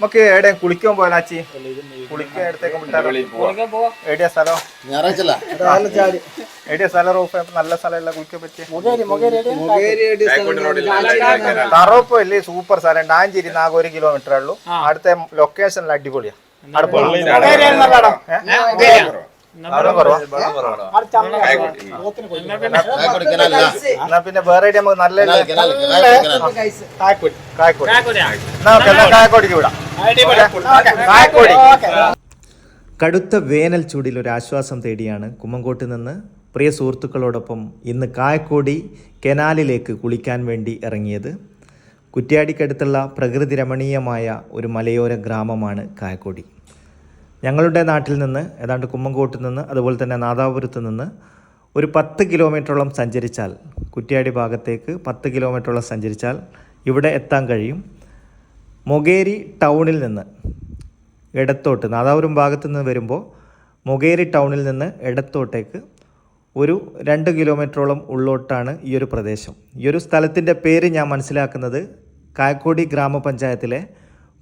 നമുക്ക് എവിടെ കുളിക്കാൻ പോയാലാച്ചി കുളിക്കാൻ എടുത്തേക്ക് വിട്ടാലോ? എവിടെയാ സ്ഥലം? എവിടെയാ സ്ഥലം റൂഫ്? നല്ല സ്ഥലമല്ല കുളിക്കാൻ പറ്റിയ തറോപ്പ് സൂപ്പർ സ്ഥലം? ഡാഞ്ചേരി നാഗ ഒരു കിലോമീറ്റർ ഉള്ളൂ. അടുത്ത ലൊക്കേഷനിൽ അടിപൊളിയാ. അവിടെ എന്നാ പിന്നെ വേറെ എവിടെയാ നമുക്ക് നല്ല കായക്കൊടി. കായക്കൊടി. എന്നാ കായക്കൊടിക്ക് വിടാം കായക്കൊടി. കടുത്ത വേനൽ ചൂടിൽ ഒരു ആശ്വാസം തേടിയാണ് കുമ്മങ്കോട്ട് നിന്ന് പ്രിയ സുഹൃത്തുക്കളോടൊപ്പം ഇന്ന് കായക്കോടി കെനാലിലേക്ക് കുളിക്കാൻ വേണ്ടി ഇറങ്ങിയത്. കുറ്റ്യാടിക്കടുത്തുള്ള പ്രകൃതി രമണീയമായ ഒരു മലയോര ഗ്രാമമാണ് കായക്കോടി. ഞങ്ങളുടെ നാട്ടിൽ നിന്ന് ഏതാണ്ട് കുമ്മങ്കോട്ട് നിന്ന് അതുപോലെ തന്നെ നാദാപുരത്ത് നിന്ന് ഒരു പത്ത് കിലോമീറ്ററോളം സഞ്ചരിച്ചാൽ കുറ്റ്യാടി ഭാഗത്തേക്ക് പത്ത് കിലോമീറ്ററോളം സഞ്ചരിച്ചാൽ ഇവിടെ എത്താൻ കഴിയും. മൊകേരി ടൗണിൽ നിന്ന് ഇടത്തോട്ട് നാദാപുരം ഭാഗത്ത് നിന്ന് വരുമ്പോൾ മൊകേരി ടൗണിൽ നിന്ന് ഇടത്തോട്ടേക്ക് ഒരു രണ്ട് കിലോമീറ്ററോളം ഉള്ളോട്ടാണ് ഈ ഒരു പ്രദേശം. ഈ ഒരു സ്ഥലത്തിന്റെ പേര് ഞാൻ മനസ്സിലാക്കുന്നത് കായക്കോടി ഗ്രാമപഞ്ചായത്തിലെ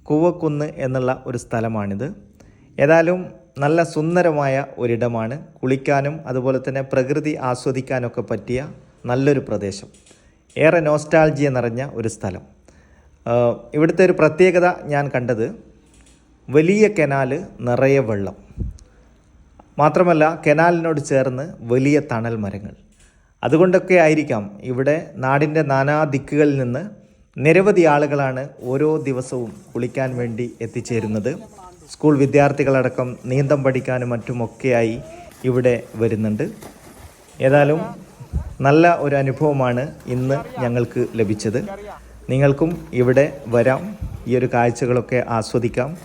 കൂവക്കുന്ന് എന്നുള്ള ഒരു സ്ഥലമാണിത്. ഏതായാലും നല്ല സുന്ദരമായ ഒരിടമാണ്. കുളിക്കാനും അതുപോലെ തന്നെ പ്രകൃതി ആസ്വദിക്കാനൊക്കെ പറ്റിയ നല്ലൊരു പ്രദേശം. ഏറെ നോസ്റ്റാൾജിയ നിറഞ്ഞ ഒരു സ്ഥലം. ഇവിടുത്തെ ഒരു പ്രത്യേകത ഞാൻ കണ്ടത് വലിയ കനാല് നിറയെ വെള്ളം. മാത്രമല്ല കനാലിനോട് ചേർന്ന് വലിയ തണൽ മരങ്ങൾ. അതുകൊണ്ടൊക്കെ ആയിരിക്കാം ഇവിടെ നാടിന്റെ നാനാ ദിക്കുകളിൽ നിന്ന് നിരവധി ആളുകളാണ് ഓരോ ദിവസവും കുളിക്കാൻ വേണ്ടി എത്തിച്ചേരുന്നത്. സ്കൂൾ വിദ്യാർത്ഥികളടക്കം നീന്തം പഠിക്കാനും മറ്റുമൊക്കെയായി ഇവിടെ വരുന്നുണ്ട്. ഏതായാലും നല്ല ഒരു അനുഭവമാണ് ഇന്ന് ഞങ്ങൾക്ക് ലഭിച്ചത്. നിങ്ങൾക്കും ഇവിടെ വരാം. ഈ ഒരു കാഴ്ചകളൊക്കെ ആസ്വദിക്കാം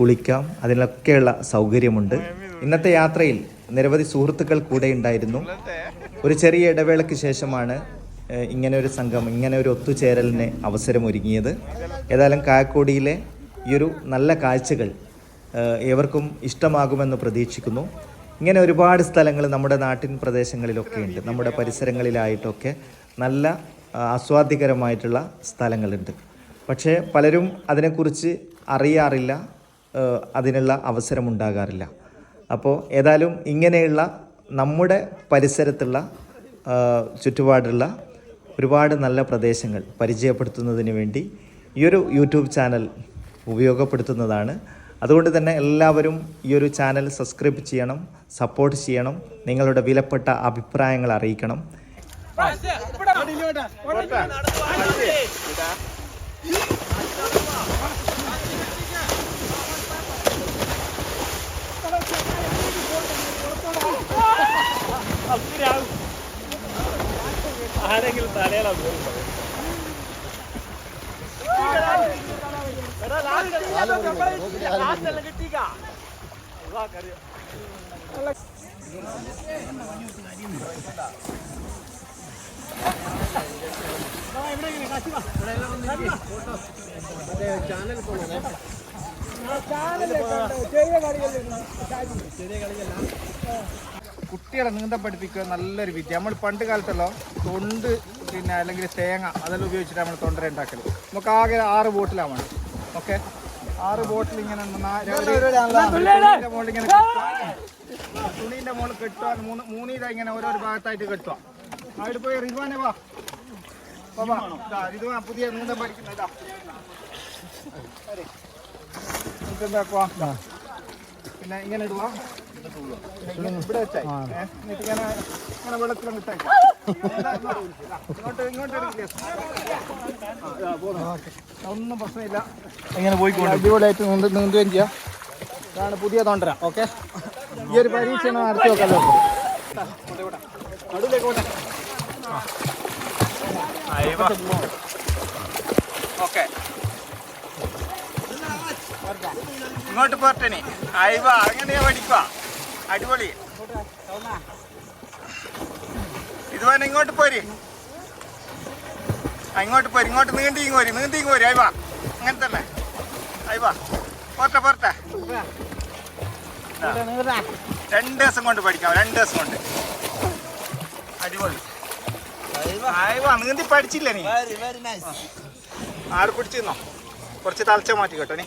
കുളിക്കാം. അതിനൊക്കെയുള്ള സൗകര്യമുണ്ട്. ഇന്നത്തെ യാത്രയിൽ നിരവധി സുഹൃത്തുക്കൾ കൂടെ ഉണ്ടായിരുന്നു. ഒരു ചെറിയ ഇടവേളയ്ക്ക് ശേഷമാണ് ഇങ്ങനെ ഒരു സംഘം ഇങ്ങനെ ഒരു ഒത്തുചേരലിന് അവസരമൊരുങ്ങിയത്. ഏതായാലും കായക്കോടിയിലെ ഈ ഒരു നല്ല കാഴ്ചകൾ ഏവർക്കും ഇഷ്ടമാകുമെന്ന് പ്രതീക്ഷിക്കുന്നു. ഇങ്ങനെ ഒരുപാട് സ്ഥലങ്ങൾ നമ്മുടെ നാട്ടിൻ പ്രദേശങ്ങളിലൊക്കെ ഉണ്ട്. നമ്മുടെ പരിസരങ്ങളിലായിട്ടൊക്കെ നല്ല ആസ്വാദ്യകരമായിട്ടുള്ള സ്ഥലങ്ങളുണ്ട്. പക്ഷേ പലരും അതിനെക്കുറിച്ച് അറിയാറില്ല അതിനുള്ള അവസരമുണ്ടാകാറില്ല. അപ്പോൾ ഏതായാലും ഇങ്ങനെയുള്ള നമ്മുടെ പരിസരത്തുള്ള ചുറ്റുപാടുള്ള ഒരുപാട് നല്ല പ്രദേശങ്ങൾ പരിചയപ്പെടുത്തുന്നതിന് വേണ്ടി ഈ ഒരു യൂട്യൂബ് ചാനൽ ഉപയോഗപ്പെടുത്തുന്നതാണ്. അതുകൊണ്ട് തന്നെ എല്ലാവരും ഈ ഒരു ചാനൽ സബ്സ്ക്രൈബ് ചെയ്യണം സപ്പോർട്ട് ചെയ്യണം നിങ്ങളുടെ വിലപ്പെട്ട അഭിപ്രായങ്ങൾ അറിയിക്കണം. കുട്ടികളെ നീന്തം പഠിപ്പിക്കുക നല്ലൊരു വിദ്യ. നമ്മൾ പണ്ട് കാലത്തല്ലോ തൊണ്ട് പിന്നെ അല്ലെങ്കിൽ തേങ്ങ അതെല്ലാം ഉപയോഗിച്ചിട്ട് നമ്മൾ തൊണ്ടര ഉണ്ടാക്കൽ നമുക്ക് ആകെ ആറ് ബോട്ടിലാണ് ഓക്കെ ആറ് ബോട്ടിൽ ഇങ്ങനെ മുകളിൽ ഇങ്ങനെ കെട്ടുക. തുണീന്റെ മുകളിൽ കെട്ടുക മൂന്ന് മൂന്നീത ഇങ്ങനെ ഓരോരോ ഭാഗത്തായിട്ട് കെട്ടുക അവിടെ പോയി റിവാനെ വാ. വാ, വാ. ഇതാ, ഇത്. പുതിയ നീന്തം പഠിക്കുന്നതാ എന്താക്കുവാ പിന്നെ ഇങ്ങനെ ഇടുക ഇവിടെ വെച്ചായി. ഏ, എന്നിട്ട് ഇങ്ങനെ ഇങ്ങനെ വെള്ളത്തിലും ഇട്ടേക്ക്. ഒന്നും പ്രശ്നമില്ല എങ്ങനെ പോയിക്കൊണ്ട്? അടിപൊളിയായിട്ട് നീന്ത് നീന്തുകയും ചെയ്യാം. ഇതാണ് പുതിയ തോണ്ടര ഓക്കെ? ഈ ഒരു പരീക്ഷണം നടത്തി നടുവിലേക്ക് പോട്ടെ ഓക്കെ. ഇങ്ങോട്ട് പോർട്ടനി അയവ അങ്ങനെയാ പഠിക്കുക. അടിപൊളി. ഇതുപോലെ ഇങ്ങോട്ട് പോര്. അങ്ങോട്ട് ഇങ്ങോട്ട് പോരി. ഇങ്ങോട്ട് നീണ്ടി ഇങ്ങോരി നീണ്ടി ഇങ്ങോരി അയവ അങ്ങനെ തന്നെ അയവ പോട്ടെ പോട്ടെ. രണ്ട് ദിവസം കൊണ്ട് പഠിക്കാം. രണ്ട് ദിവസം കൊണ്ട്. അടിപൊളി. അയവ നീന്തി പഠിച്ചില്ല നീ? ആറ് പിടിച്ചിരുന്നോ കുറച്ച് തളച്ച മാറ്റി കേട്ടോ നീ.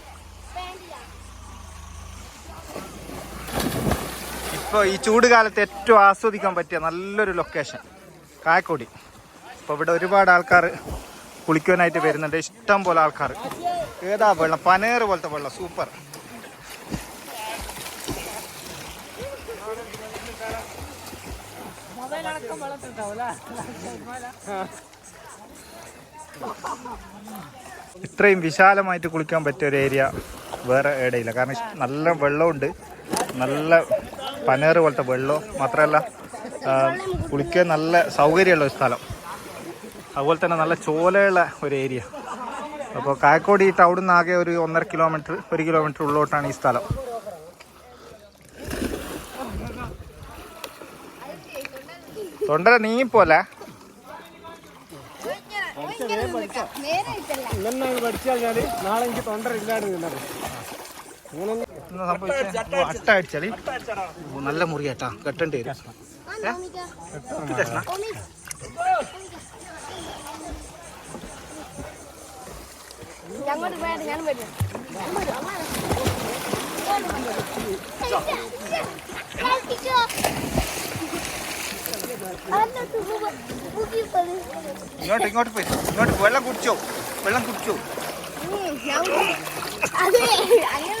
ഇപ്പോൾ ഈ ചൂട് കാലത്ത് ഏറ്റവും ആസ്വദിക്കാൻ പറ്റിയ നല്ലൊരു ലൊക്കേഷൻ കായക്കൊടി. അപ്പോൾ ഇവിടെ ഒരുപാട് ആൾക്കാർ കുളിക്കാനായിട്ട് വരുന്നുണ്ട്. ഇഷ്ടം പോലെ ആൾക്കാർ ഏതാ വെള്ളം? പനേറ് പോലത്തെ വെള്ളം. സൂപ്പർ. ഇത്രയും വിശാലമായിട്ട് കുളിക്കാൻ പറ്റിയ ഒരു ഏരിയ വേറെ ഏടയില്ല കാരണം നല്ല വെള്ളമുണ്ട്. നല്ല പനേറ് പോലത്തെ വെള്ളവും മാത്രമല്ല കുളിക്കാൻ നല്ല സൗകര്യമുള്ള ഒരു സ്ഥലം. അതുപോലെ തന്നെ നല്ല ചോലയുള്ള ഒരു ഏരിയ അപ്പോൾ കായക്കോടി ടൗണിൽ നിന്ന് ആകെ ഒരു ഒന്നര കിലോമീറ്റർ ഒരു കിലോമീറ്റർ ഉള്ളോട്ടാണ് ഈ സ്ഥലം. തൊണ്ടര നീങ്ങിപ്പോലെ നാളെ എനിക്ക് തൊണ്ടര ഇല്ലാണ്ട് നിന്നത്. ഓ, നല്ല മുറിയാട്ടാ. കെട്ടേണ്ടി വരും. ഞങ്ങോട്ട് പോയാൽ ഞാൻ വരും. ഇങ്ങോട്ട് ഇങ്ങോട്ട് പോയി. ഇങ്ങോട്ട് വെള്ളം കുടിച്ചോ. വെള്ളം കുടിച്ചോ. അതെ അങ്ങനെ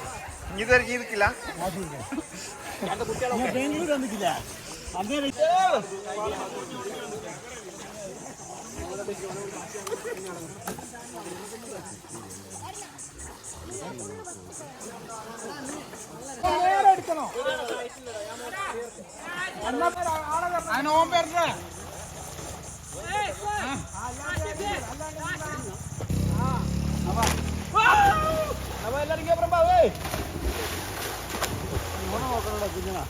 തരുമോ ചെയ്തിട്ടില്ല. കൂട്ടി ആ രണ്ടു വിട്ടിട്ട് ഓനിക്ക്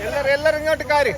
എല്ലാരും എല്ലാരും ഇങ്ങോട്ട് കാര്.